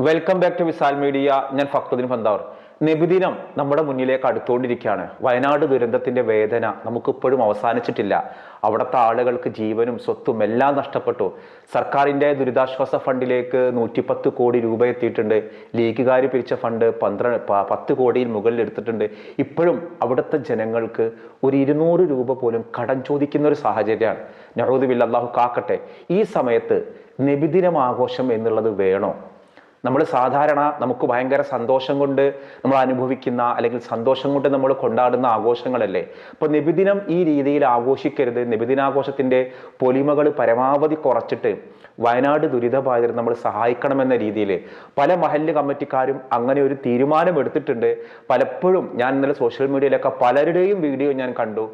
Welcome back to Visal media ഞാൻ ഫക്രുദ്ദീൻ ഫന്താവർ. നബിദിനം നമ്മുടെ മുന്നിലേക്ക് അടുത്തുകൊണ്ടിരിക്കുകയാണ്. വയനാട് ദുരന്തത്തിന്റെ വേദന നമുക്കിപ്പോഴും അവസാനിച്ചിട്ടില്ല. അവിടുത്തെ ആളുകൾക്ക് ജീവനും സ്വത്തും എല്ലാം നഷ്ടപ്പെട്ടു. സർക്കാരിന്റെ ദുരിതാശ്വാസ ഫണ്ടിലേക്ക് നൂറ്റിപ്പത്ത് കോടി രൂപ എത്തിയിട്ടുണ്ട്. ലീഗുകാർ പിരിച്ച ഫണ്ട് പന്ത്രണ്ട് പത്ത് കോടിയിൽ മുകളിൽ എടുത്തിട്ടുണ്ട്. ഇപ്പോഴും അവിടുത്തെ ജനങ്ങൾക്ക് ഒരു ഇരുന്നൂറ് രൂപ പോലും കടം ചോദിക്കുന്ന ഒരു സാഹചര്യമാണ്. നെഹ്റുദ് ബില്ലാഹു കാക്കട്ടെ. ഈ സമയത്ത് നബിദിനം ആഘോഷം എന്നുള്ളത് വേണോ? നമ്മൾ സാധാരണ നമുക്ക് ഭയങ്കര സന്തോഷം കൊണ്ട് നമ്മൾ അനുഭവിക്കുന്ന അല്ലെങ്കിൽ സന്തോഷം കൊണ്ട് നമ്മൾ കൊണ്ടാടുന്ന ആഘോഷങ്ങളല്ലേ? അപ്പോൾ നിബിദിനം ഈ രീതിയിൽ ആഘോഷിക്കരുത്. നിബിദിനാഘോഷത്തിന്റെ പൊലിമകൾ പരമാവധി കുറച്ചിട്ട് വയനാട് ദുരിതബാധിതർ നമ്മൾ സഹായിക്കണമെന്ന രീതിയിൽ പല മഹല്ല് കമ്മിറ്റിക്കാരും അങ്ങനെ ഒരു തീരുമാനം എടുത്തിട്ടുണ്ട്. പലപ്പോഴും ഞാൻ ഇന്നലെ സോഷ്യൽ മീഡിയയിലൊക്കെ പലരുടെയും വീഡിയോ ഞാൻ കണ്ടു.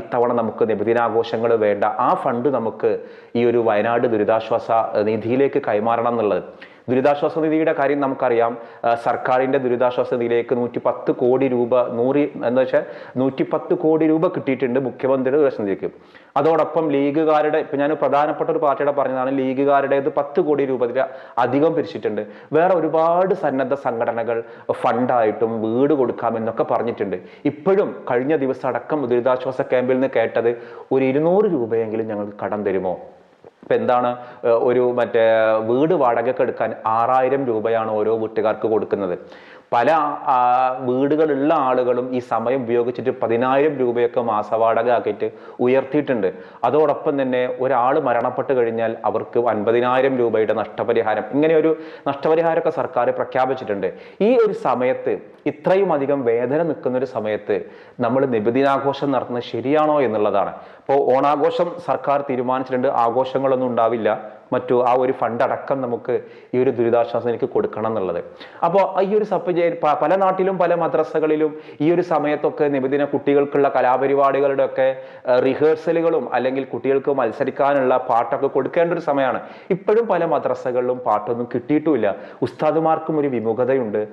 ഇത്തവണ നമുക്ക് നിബിദിനാഘോഷങ്ങൾ വേണ്ട. ആ ഫണ്ട് നമുക്ക് ഈ ഒരു വയനാട് ദുരിതാശ്വാസ നിധിയിലേക്ക് കൈമാറണം എന്നുള്ളത്. ദുരിതാശ്വാസ നിധിയുടെ കാര്യം നമുക്കറിയാം. സർക്കാരിന്റെ ദുരിതാശ്വാസ നിധിയിലേക്ക് നൂറ്റി പത്ത് കോടി രൂപ നൂറ് എന്താ വെച്ചാൽ നൂറ്റി പത്ത് കോടി രൂപ കിട്ടിയിട്ടുണ്ട് മുഖ്യമന്ത്രിയുടെ ദുരിതാശ്വാസ നിധിക്ക് അതോടൊപ്പം ലീഗുകാരുടെ ഇപ്പം ഞാൻ പ്രധാനപ്പെട്ട ഒരു പാർട്ടിയുടെ പറഞ്ഞതാണ് ലീഗുകാരുടേത് പത്ത് കോടി രൂപ അധികം പിരിച്ചിട്ടുണ്ട്. വേറെ ഒരുപാട് സന്നദ്ധ സംഘടനകൾ ഫണ്ടായിട്ടും വീട് കൊടുക്കാമെന്നൊക്കെ പറഞ്ഞിട്ടുണ്ട്. ഇപ്പോഴും കഴിഞ്ഞ ദിവസം അടക്കം ദുരിതാശ്വാസ ക്യാമ്പിൽ നിന്ന് കേട്ടത് ഒരു ഇരുന്നൂറ് രൂപയെങ്കിലും ഞങ്ങൾ കടം തരുമോ? ഇപ്പൊ എന്താണ് ഒരു മറ്റേ വീട് വാടകയ്ക്ക് എടുക്കാൻ ആറായിരം രൂപയാണ് ഓരോ വീട്ടുകാർക്ക് കൊടുക്കുന്നത്. പല വീടുകളുള്ള ആളുകളും ഈ സമയം ഉപയോഗിച്ചിട്ട് പതിനായിരം രൂപയൊക്കെ മാസവാടക ആക്കിയിട്ട് ഉയർത്തിയിട്ടുണ്ട്. അതോടൊപ്പം തന്നെ ഒരാൾ മരണപ്പെട്ട് കഴിഞ്ഞാൽ അവർക്ക് അൻപതിനായിരം രൂപയുടെ നഷ്ടപരിഹാരം ഇങ്ങനെ ഒരു നഷ്ടപരിഹാരമൊക്കെ സർക്കാർ പ്രഖ്യാപിച്ചിട്ടുണ്ട്. ഈ ഒരു സമയത്ത് ഇത്രയും അധികം വേദന നിൽക്കുന്ന ഒരു സമയത്ത് നമ്മൾ നിബിദിനാഘോഷം നടത്തുന്നത് ശരിയാണോ എന്നുള്ളതാണ്. ഇപ്പോൾ ഓണാഘോഷം സർക്കാർ തീരുമാനിച്ചിട്ടുണ്ട് ആഘോഷങ്ങളൊന്നും ഉണ്ടാവില്ല. മറ്റു ആ ഒരു ഫണ്ട് അടക്കം നമുക്ക് ഈ ഒരു ദുരിതാശ്വാസം എനിക്ക് കൊടുക്കണം എന്നുള്ളത്. അപ്പോൾ ഈ ഒരു സപ്പ് പല നാട്ടിലും പല മദ്രസകളിലും ഈ ഒരു സമയത്തൊക്കെ നിബിദിന കുട്ടികൾക്കുള്ള കലാപരിപാടികളുടെ ഒക്കെ റിഹേഴ്സലുകളും അല്ലെങ്കിൽ കുട്ടികൾക്ക് മത്സരിക്കാനുള്ള പാട്ടൊക്കെ കൊടുക്കേണ്ട ഒരു സമയമാണ്. ഇപ്പോഴും പല മദ്രസകളിലും പാട്ടൊന്നും കിട്ടിയിട്ടുമില്ല. ഉസ്താദുമാർക്കും ഒരു വിമുഖതയുണ്ട്.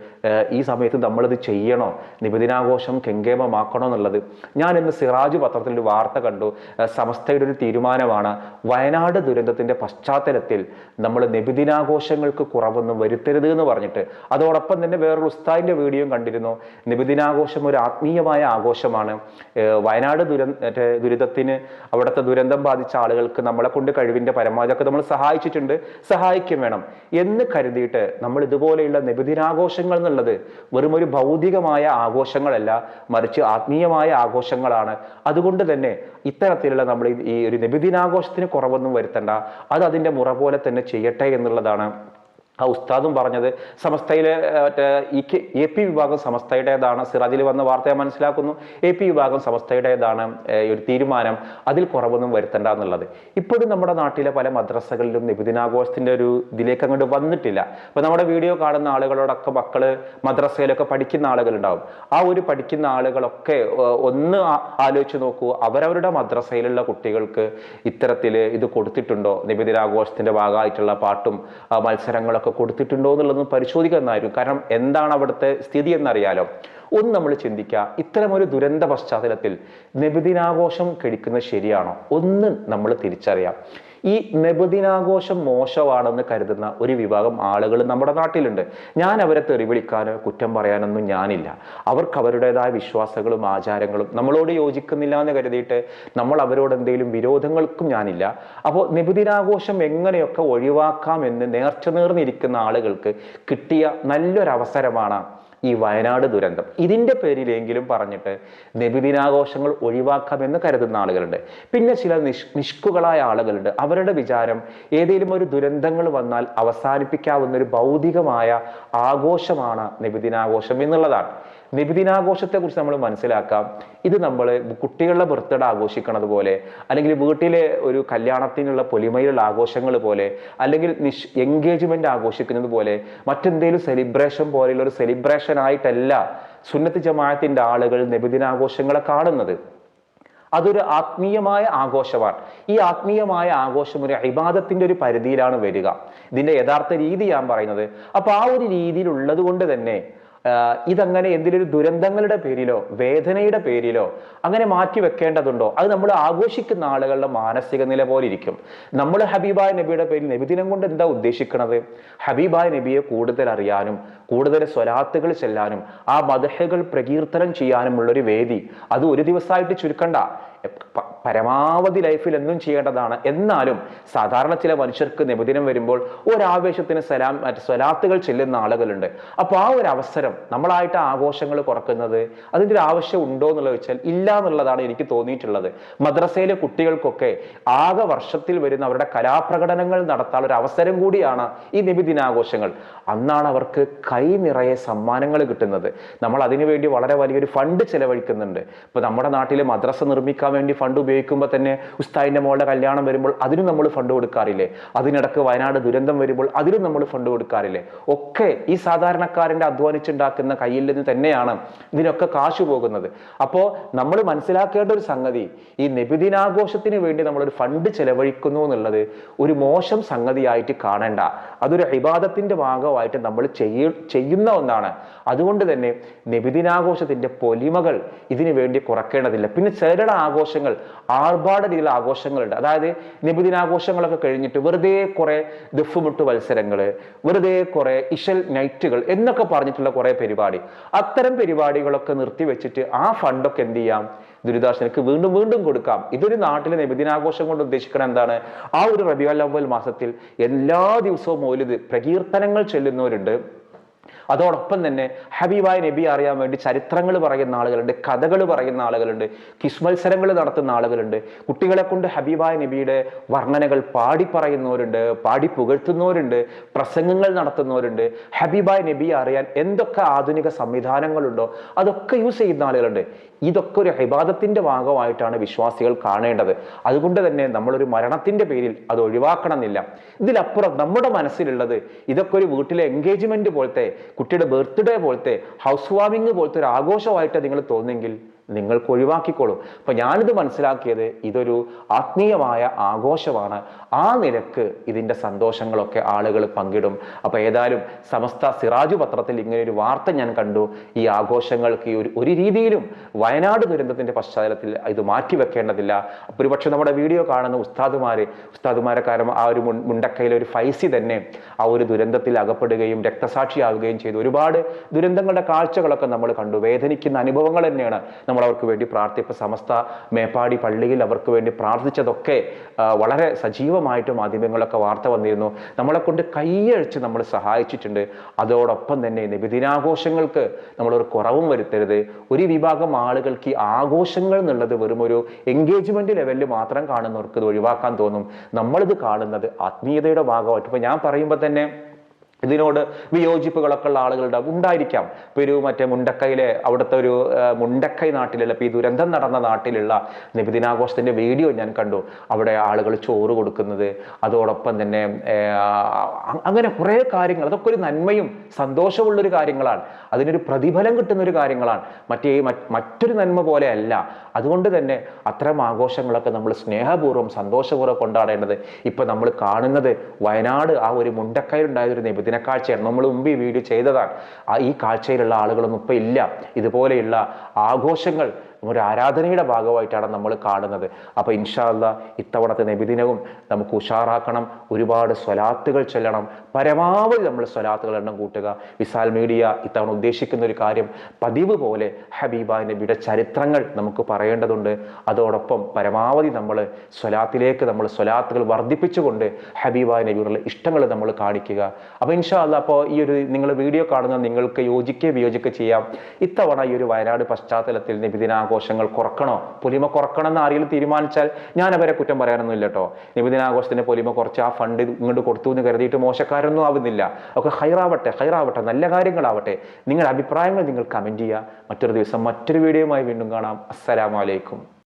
ഈ സമയത്ത് നമ്മളിത് ചെയ്യണോ? നിബിദിനാഘോഷം കെങ്കേമമാക്കണോ എന്നുള്ളത്. ഞാൻ ഇന്ന് സിറാജ് പത്രത്തിൽ ഒരു വാർത്ത കണ്ടു. സമസ്തയുടെ ഒരു തീരുമാനമാണ് വയനാട് ദുരന്തത്തിന്റെ പശ്ചാത്തലത്തിൽ നമ്മൾ നബിദിനാഘോഷങ്ങൾക്ക് കുറവൊന്നും വരുത്തരുത് എന്ന് പറഞ്ഞിട്ട് അതോടൊപ്പം തന്നെ വേറൊരു ഉസ്താദിന്റെ വീഡിയോ കണ്ടിരുന്നു. നബിദിനാഘോഷം ഒരു ആത്മീയമായ ആഘോഷമാണ്. വയനാട് ദുര ദുരിതത്തിന് അവിടുത്തെ ദുരന്തം ബാധിച്ച ആളുകൾക്ക് നമ്മളെ കൊണ്ട് കഴിവിന്റെ പരമാവധി ഒക്കെ നമ്മൾ സഹായിച്ചിട്ടുണ്ട്. സഹായിക്കും വേണം. എന്ന് കരുതിയിട്ട് നമ്മൾ ഇതുപോലെയുള്ള നബിദിനാഘോഷങ്ങൾ എന്നുള്ളത് വെറും ഒരു ഭൗതികമായ ആഘോഷങ്ങളല്ല മറിച്ച് ആത്മീയമായ ആഘോഷങ്ങളാണ്. അതുകൊണ്ട് തന്നെ ഇത്തരത്തിലുള്ള നമ്മൾ ഈ- ഒരു നബിദിനാഘോഷത്തിന് കുറവൊന്നും വരുത്തണ്ട. അത് അതിന്റെ മുറ പോലെ തന്നെ ചെയ്യട്ടെ എന്നുള്ളതാണ് ആ ഉസ്താദും പറഞ്ഞത് സമസ്തയിലെ മറ്റേ ഇ കെ- എ പി വിഭാഗം സമസ്തയുടേതാണ്. സിറാജിൽ വന്ന വാർത്ത ഞാൻ മനസ്സിലാക്കുന്നു. എ പി വിഭാഗം സമസ്തയുടേതാണ് ഒരു തീരുമാനം അതിൽ കുറവൊന്നും വരുത്തണ്ട എന്നുള്ളത്. ഇപ്പോഴും നമ്മുടെ നാട്ടിലെ പല മദ്രസകളിലും നിബിദിനാഘോഷത്തിന്റെ ഒരു ഇതിലേക്ക് അങ്ങോട്ട് വന്നിട്ടില്ല. അപ്പോൾ നമ്മുടെ വീഡിയോ കാണുന്ന ആളുകളോടൊക്കെ മക്കൾ മദ്രസയിലൊക്കെ പഠിക്കുന്ന ആളുകളുണ്ടാവും. ആ ഒരു പഠിക്കുന്ന ആളുകളൊക്കെ ഒന്ന് ആലോചിച്ച് നോക്കൂ. അവരവരുടെ മദ്രസയിലുള്ള കുട്ടികൾക്ക് ഇത്തരത്തിൽ ഇത് കൊടുത്തിട്ടുണ്ടോ? നിബിദിനാഘോഷത്തിന്റെ ഭാഗമായിട്ടുള്ള പാട്ടും ആ, മത്സരങ്ങളൊക്കെ കൊടുത്തിട്ടുണ്ടോ എന്നുള്ളതൊന്ന് എന്നായിരുന്നു കാരണം എന്താണ് അവിടുത്തെ സ്ഥിതി എന്നറിയാലോ. ഒന്ന് നമ്മൾ ചിന്തിക്കുക ഇത്തരം ഒരു ദുരന്ത പശ്ചാത്തലത്തിൽ നബിദിനാഘോഷം കഴിക്കുന്നത് ശരിയാണോ? ഒന്ന് നമ്മൾ തിരിച്ചറിയാം. ഈ നബിദിനാഘോഷം മോശമാണെന്ന് കരുതുന്ന ഒരു വിഭാഗം ആളുകൾ നമ്മുടെ നാട്ടിലുണ്ട്. ഞാൻ അവരെ തെറി വിളിക്കാനോ കുറ്റം പറയാനൊന്നും ഞാനില്ല. അവർക്ക് അവരുടേതായ വിശ്വാസങ്ങളും ആചാരങ്ങളും നമ്മളോട് യോജിക്കുന്നില്ല എന്ന് കരുതിയിട്ട് നമ്മൾ അവരോട് എന്തെങ്കിലും വിരോധങ്ങൾക്കും ഞാനില്ല. അപ്പോൾ നിബുദിനാഘോഷം എങ്ങനെയൊക്കെ ഒഴിവാക്കാം എന്ന് നേർച്ച നേർന്നിരിക്കുന്ന ആളുകൾക്ക് കിട്ടിയ നല്ലൊരവസരമാണ് ഈ വയനാട് ദുരന്തം. ഇതിന്റെ പേരിലെങ്കിലും പറഞ്ഞിട്ട് നബിദിനാഘോഷങ്ങൾ ഒഴിവാക്കാമെന്ന് കരുതുന്ന ആളുകളുണ്ട്. പിന്നെ ചില നിഷ് നിഷ്കുകളായ ആളുകളുണ്ട്. അവരുടെ വിചാരം ഏതെങ്കിലും ഒരു ദുരന്തങ്ങൾ വന്നാൽ അവസാനിപ്പിക്കാവുന്ന ഒരു ഭൗതികമായ ആഘോഷമാണ് നബിദിനാഘോഷം എന്നുള്ളതാണ്. നബിദിനാഘോഷത്തെ കുറിച്ച് നമ്മൾ മനസ്സിലാക്കാം. ഇത് നമ്മൾ കുട്ടികളുടെ ബർത്ത്ഡേ ആഘോഷിക്കണത് പോലെ അല്ലെങ്കിൽ വീട്ടിലെ ഒരു കല്യാണത്തിനുള്ള പൊലിമയിലുള്ള ആഘോഷങ്ങൾ പോലെ അല്ലെങ്കിൽ നിഷ് എൻഗേജ്മെന്റ് ആഘോഷിക്കുന്നത് പോലെ മറ്റെന്തെങ്കിലും സെലിബ്രേഷൻ പോലെയുള്ള ഒരു സെലിബ്രേഷൻ ആയിട്ടല്ല സുന്നത്ത് ജമാഅത്തിന്റെ ആളുകൾ നിബിദിനാഘോഷങ്ങളെ കാണുന്നത്. അതൊരു ആത്മീയമായ ആഘോഷമാണ്. ഈ ആത്മീയമായ ആഘോഷം ഒരു ഇബാദത്തിന്റെ ഒരു പരിധിയിലാണ് വരിക. ഇതിന്റെ യഥാർത്ഥ രീതി ഞാൻ പറയുന്നത്. അപ്പൊ ആ ഒരു രീതിയിലുള്ളത് കൊണ്ട് തന്നെ ഇതങ്ങനെ എന്തിലൊരു ദുരന്തങ്ങളുടെ പേരിലോ വേദനയുടെ പേരിലോ അങ്ങനെ മാറ്റി വെക്കേണ്ടതുണ്ടോ? അത് നമ്മൾ ആഘോഷിക്കുന്ന ആളുകളുടെ മാനസിക നില പോലെ ഇരിക്കും നമ്മൾ ഹബീബായ നബിയുടെ പേരിൽ നബിദിനം കൊണ്ട് എന്താ ഉദ്ദേശിക്കുന്നത് ഹബീബായ നബിയെ കൂടുതൽ അറിയാനും കൂടുതൽ സ്വലാത്തുകൾ ചെല്ലാനും ആ മദഹകൾ പ്രകീർത്തനം ചെയ്യാനുമുള്ളൊരു വേദി. അത് ഒരു ദിവസമായിട്ട് ചുരുക്കണ്ട. പരമാവധി ലൈഫിൽ എന്നും ചെയ്യേണ്ടതാണ്. എന്നാലും സാധാരണ ചില മനുഷ്യർക്ക് നിബദിനം വരുമ്പോൾ ഒരാവേശത്തിന് സലാം സ്വലാത്തുകൾ ചെല്ലുന്ന ആളുകളുണ്ട്. അപ്പോൾ ആ ഒരു അവസരം നമ്മളായിട്ട് ആഘോഷങ്ങൾ കുറക്കുന്നത് അതിന്റെ ഒരു ആവശ്യം ഉണ്ടോ എന്നുള്ളത് വെച്ചാൽ ഇല്ല എന്നുള്ളതാണ് എനിക്ക് തോന്നിയിട്ടുള്ളത്. മദ്രസയിലെ കുട്ടികൾക്കൊക്കെ ആകെ വർഷത്തിൽ വരുന്ന അവരുടെ കലാപ്രകടനങ്ങൾ നടത്താൻ ഒരു അവസരം കൂടിയാണ് ഈ നിബിദിനാഘോഷങ്ങൾ. അന്നാണ് അവർക്ക് കൈ നിറയെ സമ്മാനങ്ങൾ കിട്ടുന്നത്. നമ്മൾ അതിനുവേണ്ടി വളരെ വലിയൊരു ഫണ്ട് ചെലവഴിക്കുന്നുണ്ട്. ഇപ്പൊ നമ്മുടെ നാട്ടിൽ മദ്രസ നിർമ്മിക്കാൻ വേണ്ടി ഫണ്ട് ഉപയോഗിക്കുമ്പോൾ തന്നെ ഉസ്താദിന്റെ മോളുടെ കല്യാണം വരുമ്പോൾ അതിനും നമ്മൾ ഫണ്ട് കൊടുക്കാറില്ലേ? അതിനിടക്ക് വയനാട് ദുരന്തം വരുമ്പോൾ അതിനും നമ്മൾ ഫണ്ട് കൊടുക്കാറില്ലേ? ഒക്കെ ഈ സാധാരണക്കാരന്റെ അധ്വാനിച്ചുണ്ടാക്കുന്ന കയ്യിൽ നിന്ന് തന്നെയാണ് ഇതിനൊക്കെ കാശ് പോകുന്നത്. അപ്പോൾ നമ്മൾ മനസ്സിലാക്കേണ്ട ഒരു സംഗതി ഈ നബിദിനാഘോഷത്തിന് വേണ്ടി നമ്മളൊരു ഫണ്ട് ചെലവഴിക്കുന്നു എന്നുള്ളത് ഒരു മോശം സംഗതിയായിട്ട് കാണേണ്ട. അതൊരു ഇബാദത്തിന്റെ ഭാഗമായിട്ട് നമ്മൾ ചെയ്യ ചെയ്യുന്ന ഒന്നാണ്. അതുകൊണ്ട് തന്നെ നിബിദിനാഘോഷത്തിന്റെ പൊലിമകൾ ഇതിനു വേണ്ടി കുറയ്ക്കേണ്ടതില്ല പിന്നെ ചിലരുടെ ആഘോഷങ്ങൾ ആർഭാട രീതിയിലുള്ള ആഘോഷങ്ങളുണ്ട്. അതായത് നിബുദിനാഘോഷങ്ങളൊക്കെ കഴിഞ്ഞിട്ട് വെറുതെ കുറെ ദുഫുമുട്ട് മത്സരങ്ങൾ വെറുതെ കുറെ ഇഷൽ നൈറ്റുകൾ എന്നൊക്കെ പറഞ്ഞിട്ടുള്ള കുറെ പരിപാടി. അത്തരം പരിപാടികളൊക്കെ നിർത്തിവെച്ചിട്ട് ആ ഫണ്ടൊക്കെ എന്ത് ചെയ്യാം? ദുരിതാശ്വനക്ക് വീണ്ടും വീണ്ടും കൊടുക്കാം. ഇതൊരു നാട്ടിലെ നബിദിനാഘോഷം കൊണ്ട് ഉദ്ദേശിക്കണം എന്താണ്? ആ ഒരു റബിയുൽ അവൽ മാസത്തിൽ എല്ലാ ദിവസവും മൗലിദ് പ്രകീർത്തനങ്ങൾ ചെല്ലുന്നവരുണ്ട്. അതോടൊപ്പം തന്നെ ഹബീബായ നബി അറിയാൻ വേണ്ടി ചരിത്രങ്ങൾ പറയുന്ന ആളുകളുണ്ട് കഥകൾ പറയുന്ന ആളുകളുണ്ട് കിസ് മത്സരങ്ങൾ നടത്തുന്ന ആളുകളുണ്ട്. കുട്ടികളെ കൊണ്ട് ഹബീബായ നബിയുടെ വർണനകൾ പാടി പറയുന്നവരുണ്ട് പാടി പുകഴ്ത്തുന്നവരുണ്ട് പ്രസംഗങ്ങൾ നടത്തുന്നവരുണ്ട്. ഹബീബായ നബി അറിയാൻ എന്തൊക്കെ ആധുനിക സംവിധാനങ്ങളുണ്ടോ അതൊക്കെ യൂസ് ചെയ്യുന്ന ആളുകളുണ്ട്. ഇതൊക്കെ ഒരു ഹിബാദത്തിന്റെ ഭാഗമായിട്ടാണ് വിശ്വാസികൾ കാണേണ്ടത്. അതുകൊണ്ട് തന്നെ നമ്മളൊരു മരണത്തിന്റെ പേരിൽ അത് ഒഴിവാക്കണമെന്നില്ല. ഇതിലപ്പുറം നമ്മുടെ മനസ്സിലുള്ളത് ഇതൊക്കെ ഒരു വീട്ടിലെ എൻഗേജ്മെന്റ് പോലത്തെ കുട്ടിയുടെ ബർത്ത്ഡേ പോലത്തെ ഹൗസ് വാമിങ് പോലത്തെ ഒരു ആഘോഷമായിട്ട് നിങ്ങൾ തോന്നുമെങ്കിൽ നിങ്ങൾക്ക് ഒഴിവാക്കിക്കോളും അപ്പം ഞാനിത് മനസ്സിലാക്കിയത് ഇതൊരു ആത്മീയമായ ആഘോഷമാണ്. ആ നിരക്ക് ഇതിന്റെ സന്തോഷങ്ങളൊക്കെ ആളുകൾ പങ്കിടും. അപ്പം ഏതായാലും സമസ്ത സിറാജു പത്രത്തിൽ ഇങ്ങനെ ഒരു വാർത്ത ഞാൻ കണ്ടു. ഈ ആഘോഷങ്ങൾക്ക് ഒരു ഒരു രീതിയിലും വയനാട് ദുരന്തത്തിന്റെ പശ്ചാത്തലത്തിൽ ഇത് മാറ്റി വെക്കേണ്ടതില്ല. അപ്പോൾ ഒരുപക്ഷെ നമ്മുടെ വീഡിയോ കാണുന്ന ഉസ്താദുമാർ ഉസ്താദുമാരെ കാരണം ആ ഒരു മുണ്ടക്കയിലെ ഒരു ഫൈസി തന്നെ ആ ഒരു ദുരന്തത്തിൽ അകപ്പെടുകയും രക്തസാക്ഷിയാവുകയും ചെയ്തു. ഒരുപാട് ദുരന്തങ്ങളുടെ കാഴ്ചകളൊക്കെ നമ്മൾ കണ്ടു. വേദനിക്കുന്ന അനുഭവങ്ങൾ തന്നെയാണ് നമ്മൾ അവർക്ക് വേണ്ടി പ്രാർത്ഥിപ്പ് സമസ്ത മേപ്പാടി പള്ളിയിൽ അവർക്ക് വേണ്ടി പ്രാർത്ഥിച്ചതൊക്കെ വളരെ സജീവമായിട്ട് മാധ്യമങ്ങളൊക്കെ വാർത്ത വന്നിരുന്നു. നമ്മളെ കൊണ്ട് കൈയഴിച്ച് നമ്മൾ സഹായിച്ചിട്ടുണ്ട്. അതോടൊപ്പം തന്നെ നിബിദിനാഘോഷങ്ങൾക്ക് നമ്മളൊരു കുറവും വരുത്തരുത്. ഒരു വിഭാഗം ആളുകൾക്ക് ഈ ആഘോഷങ്ങൾ എന്നുള്ളത് വെറും ഒരു എൻഗേജ്മെന്റ് ലെവലിൽ മാത്രം കാണുന്നവർക്ക് ഇത് ഒഴിവാക്കാൻ തോന്നും. നമ്മളിത് കാണുന്നത് ആത്മീയതയുടെ ഭാഗമായിട്ട്. ഇപ്പൊ ഞാൻ പറയുമ്പോൾ തന്നെ ഇതിനോട് വിയോജിപ്പുകളൊക്കെ ഉള്ള ആളുകളുടെ ഉണ്ടായിരിക്കാം. ഒരു മറ്റേ മുണ്ടക്കയിലെ അവിടുത്തെ ഒരു മുണ്ടക്കൈ നാട്ടിലുള്ള ഈ ദുരന്തം നടന്ന നാട്ടിലുള്ള നിബിദിനാഘോഷത്തിന്റെ വീഡിയോ ഞാൻ കണ്ടു. അവിടെ ആളുകൾ ചോറ് കൊടുക്കുന്നത് അതോടൊപ്പം തന്നെ അങ്ങനെ കുറേ കാര്യങ്ങൾ അതൊക്കെ ഒരു നന്മയും സന്തോഷമുള്ളൊരു കാര്യങ്ങളാണ്. അതിനൊരു പ്രതിഫലം കിട്ടുന്ന ഒരു കാര്യങ്ങളാണ്. മറ്റേ മറ്റ് മറ്റൊരു നന്മ പോലെ അല്ല അതുകൊണ്ട് തന്നെ അത്തരം ആഘോഷങ്ങളൊക്കെ നമ്മൾ സ്നേഹപൂർവം സന്തോഷപൂർവം കൊണ്ടാടേണ്ടത് ഇപ്പൊ നമ്മൾ കാണുന്നത് വയനാട് ആ ഒരു മുണ്ടക്കയിലുണ്ടായ ഒരു നിബിദിന കാഴ്ചയാണ്. നമ്മൾ മുമ്പ് ഈ വീഡിയോ ചെയ്തതാണ്. ആ ഈ കാഴ്ചയിലുള്ള ആളുകളൊന്നും ഇപ്പൊ ഇല്ല. ഇതുപോലെയുള്ള ആഘോഷങ്ങൾ ഒരു ആരാധനയുടെ ഭാഗമായിട്ടാണ് നമ്മൾ കാണുന്നത്. അപ്പോൾ ഇൻഷാല്ല ഇത്തവണത്തെ നബിദിനവും നമുക്ക് ഉഷാറാക്കണം. ഒരുപാട് സ്വലാത്തുകൾ ചെല്ലണം. പരമാവധി നമ്മൾ സ്വലാത്തുകൾ എണ്ണം കൂട്ടുക. വിസാൽ മീഡിയ ഇത്തവണ ഉദ്ദേശിക്കുന്ന ഒരു കാര്യം പതിവ് പോലെ ഹബീബ നബിയുടെ ചരിത്രങ്ങൾ നമുക്ക് പറയേണ്ടതുണ്ട്. അതോടൊപ്പം പരമാവധി നമ്മൾ സ്വലാത്തിലേക്ക് നമ്മൾ സ്വലാത്തുകൾ വർദ്ധിപ്പിച്ചുകൊണ്ട് ഹബീബ നബിയുടെ ഇഷ്ടങ്ങൾ നമ്മൾ കാണിക്കുക. അപ്പോൾ ഇൻഷാല്ല അപ്പോൾ ഈ ഒരു നിങ്ങൾ വീഡിയോ കാണുന്ന നിങ്ങൾക്ക് യോജിക്കുകയും വിയോജിക്കുകയും ചെയ്യാം. ഇത്തവണ ഈ ഒരു വയനാട് പശ്ചാത്തലത്തിൽ നബിദിനാഘോഷങ്ങൾ കുറക്കണോ? പൊലിമ കുറക്കണം എന്ന് ആരെങ്കിലും തീരുമാനിച്ചാൽ ഞാൻ അവരെ കുറ്റം പറയാനൊന്നും ഇല്ല കേട്ടോ. നബിദിനാഘോഷത്തിന്റെ പൊലിമ കുറച്ച് ആ ഫണ്ട് ഇങ്ങോട്ട് കൊടുത്തു എന്ന് കരുതിയിട്ട് മോശക്കാരൊന്നും ആവുന്നില്ല. ഒക്കെ ഹൈറാവട്ടെ ഹൈറാവട്ടെ നല്ല കാര്യങ്ങളാവട്ടെ. നിങ്ങളുടെ അഭിപ്രായങ്ങൾ നിങ്ങൾ കമന്റ് ചെയ്യുക. മറ്റൊരു ദിവസം മറ്റൊരു വീഡിയോയുമായി വീണ്ടും കാണാം. അസ്സലാമലൈക്കും